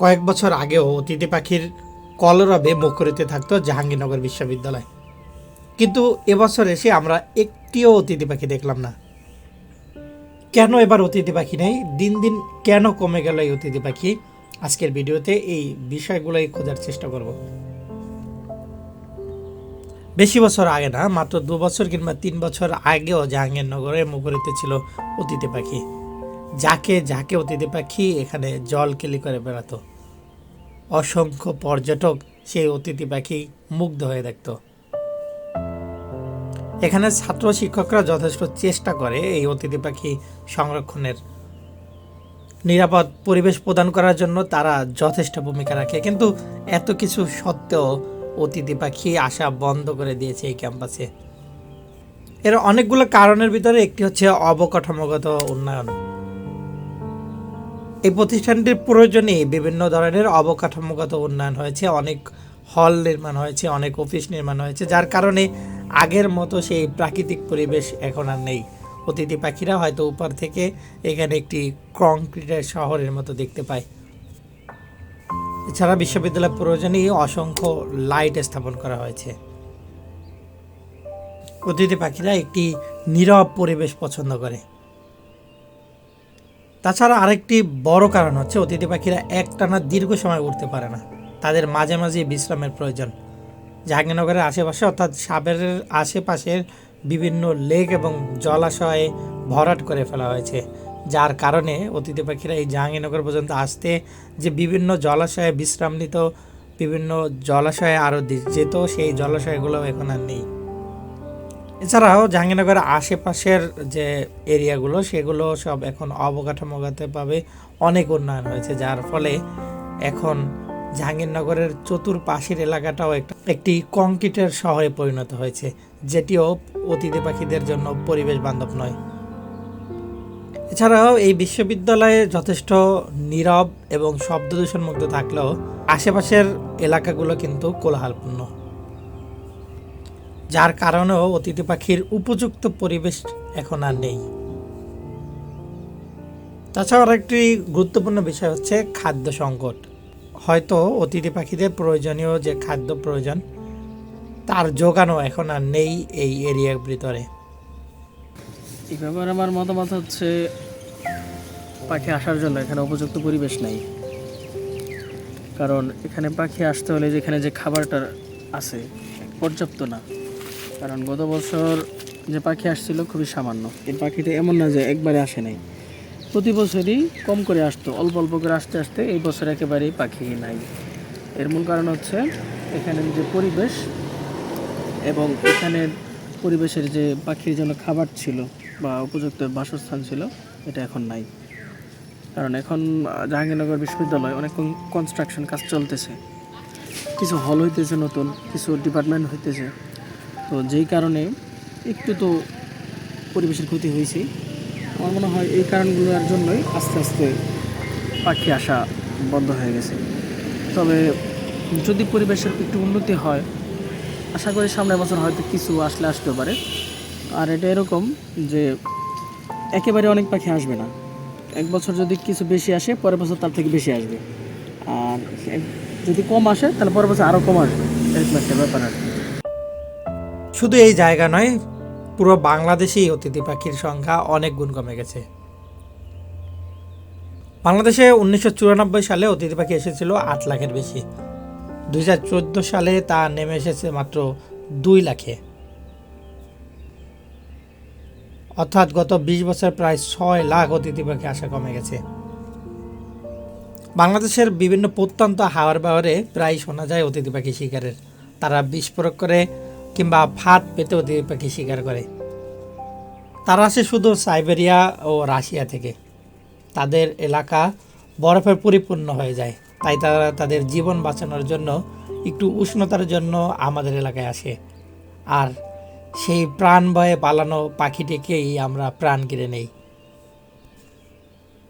কয়েক বছর আগেও অতিথি পাখির কলরবে মুখরিতে থাকতো জাহাঙ্গীরনগর বিশ্ববিদ্যালয়। কিন্তু এবছর এসে আমরা একটিও অতিথি পাখি দেখলাম না। কেন এবার অতিথি পাখি নেই? দিন দিন কেন কমে গেল এই অতিথি পাখি? আজকের ভিডিওতে এই বিষয়গুলোই খোঁজার চেষ্টা করব। বেশি বছর আগে না, মাত্র দু বছর কিংবা তিন বছর আগেও জাহাঙ্গীরনগরে মুখরিতে ছিল অতিথি পাখি। যাকে যাকে অতিথি পাখি এখানে জল কেলি করে বেড়াতো। অসংখ্য পর্যটক সেই অতিথি পাখি মুগ্ধ হয়ে দেখত। এখানে ছাত্র শিক্ষকরা যথেষ্ট চেষ্টা করে এই অতিথি পাখি সংরক্ষণের। নিরাপদ পরিবেশ প্রদান করার জন্য তারা যথেষ্ট ভূমিকা রাখে, কিন্তু এত কিছু সত্ত্বেও অতিথি পাখি আসা বন্ধ করে দিয়েছে এই ক্যাম্পাসে। এর অনেকগুলো কারণের ভিতরে একটি হচ্ছে অবকাঠামোগত উন্নয়ন। এই প্রতিষ্ঠানটির প্রয়োজনে বিভিন্ন ধরনের অবকাঠামোগত উন্নয়ন হয়েছে, অনেক হল নির্মাণ হয়েছে, অনেক অফিস নির্মাণ হয়েছে, যার কারণে আগের মতো সেই প্রাকৃতিক পরিবেশ এখন আর নেই। অতিথি পাখিরা হয়তো উপর থেকে এখানে একটি কংক্রিটের শহরের মতো দেখতে পায়। এছাড়া বিশ্ববিদ্যালয় প্রয়োজনেই অসংখ্য লাইট স্থাপন করা হয়েছে। অতিথি পাখিরা একটি নীরব পরিবেশ পছন্দ করে। তাছাড়া আরেকটি বড় কারণ হচ্ছে অতিথি পাখিরা একটানা দীর্ঘ সময় উঠতে পারে না। তাদের মাঝে মাঝে বিশ্রামের প্রয়োজন। জাহাঙ্গীরনগরের আশেপাশে অর্থাৎ সাবেরের আশেপাশের বিভিন্ন লেক এবং জলাশয়ে ভরাট করে ফেলা হয়েছে। যার কারণে অতিথি পাখিরা এই জাহাঙ্গীরনগর পর্যন্ত আসতে যে বিভিন্ন জলাশয়ে বিশ্রাম নিত, বিভিন্ন জলাশয়ে আরও যেত, সেই জলাশয়গুলো এখন আর নেই। এছাড়াও জাহাঙ্গীরনগরের আশেপাশের যে এরিয়াগুলো, সেগুলো সব এখন অবকাঠামোগতভাবে অনেক উন্নয়ন হয়েছে, যার ফলে এখন জাহাঙ্গীরনগরের চতুর্পাশের এলাকাটাও একটা কংক্রিটের শহরে পরিণত হয়েছে, যেটিও অতিথি পাখিদের জন্য পরিবেশ বান্ধব নয়। এছাড়াও এই বিশ্ববিদ্যালয়ে যথেষ্ট নীরব এবং শব্দ দূষণ মুক্ত থাকলেও আশেপাশের এলাকাগুলো কিন্তু কোলাহলপূর্ণ। যার কারণেও অতিথি পাখির উপযুক্ত পরিবেশ এখন আর নেই। তাছাড়া আরেকটি গুরুত্বপূর্ণ বিষয় হচ্ছে খাদ্য সংকট। হয়তো অতিথি পাখিদের প্রয়োজনীয় যে খাদ্য প্রয়োজন, তার যোগানও এখন আর নেই এই এরিয়ার ভিতরে। এই ব্যাপারে আমার মতামত হচ্ছে, পাখি আসার জন্য এখানে উপযুক্ত পরিবেশ নাই। কারণ এখানে পাখি আসতে হলে যেখানে যে খাবারটা আছে, পর্যাপ্ত না। কারণ গত বছর যে পাখি আসছিল খুবই সামান্য। এই পাখিটা এমন না যে একবারে আসে নাই। প্রতি বছরই কম করে আসতো, অল্প অল্প করে আসতে আসতে এই বছর একেবারেই পাখি নাই। এর মূল কারণ হচ্ছে এখানে যে পরিবেশ এবং এখানে পরিবেশের যে পাখির জন্য খাবার ছিল বা উপযুক্ত বাসস্থান ছিল, এটা এখন নাই। কারণ এখন জাহাঙ্গীরনগর বিশ্ববিদ্যালয় অনেক কনস্ট্রাকশন কাজ চলতেছে। কিছু হল হইতেছে নতুন, কিছু ডিপার্টমেন্ট হইতেছে। তো যেই কারণে একটু তো পরিবেশের ক্ষতি হয়েছেই। আমার মনে হয় এই কারণগুলোর জন্যই আস্তে আস্তে পাখি আসা বন্ধ হয়ে গেছে। তবে যদি পরিবেশের একটু উন্নতি হয়, আশা করি সামনের বছর হয়তো কিছু আসলে আসতে পারে। আর এটা এরকম যে একেবারে অনেক পাখি আসবে না। এক বছর যদি কিছু বেশি আসে, পরের বছর তার থেকে বেশি আসবে। আর যদি কম আসে, তাহলে পরের বছর আরও কম আসবে। এরকম একটা ব্যাপার আর। শুধু এই জায়গা নয়, পুরো বাংলাদেশেই অতিথি পাখির সংখ্যা অনেক গুণ কমে গেছে। বাংলাদেশে উনিশশো চুরানব্বই সালে অতিথি পাখি এসেছিল আট লাখের বেশি। দুই সালে তা নেমে এসেছে মাত্র দুই লাখে। অর্থাৎ গত বিশ বছর প্রায় ছয় লাখ অতিথি পাখি আসা কমে গেছে। বাংলাদেশের বিভিন্ন প্রত্যন্ত হাওয়ার বাওয়ারে প্রায় শোনা যায় অতিথি পাখি শিকারের। তারা বিস্ফোরক করে কিংবা ফাঁদ পেতে অতিথি পাখি শিকার করে। তারা আসে শুধু সাইবেরিয়া ও রাশিয়া থেকে। তাদের এলাকা বরফে পরিপূর্ণ হয়ে যায়। তাই তারা তাদের জীবন বাঁচানোর জন্য একটু উষ্ণতার জন্য আমাদের এলাকায় আসে। আর সেই প্রাণ ভয়ে পালানো পাখিটিকেই আমরা প্রাণ কিনে নেই।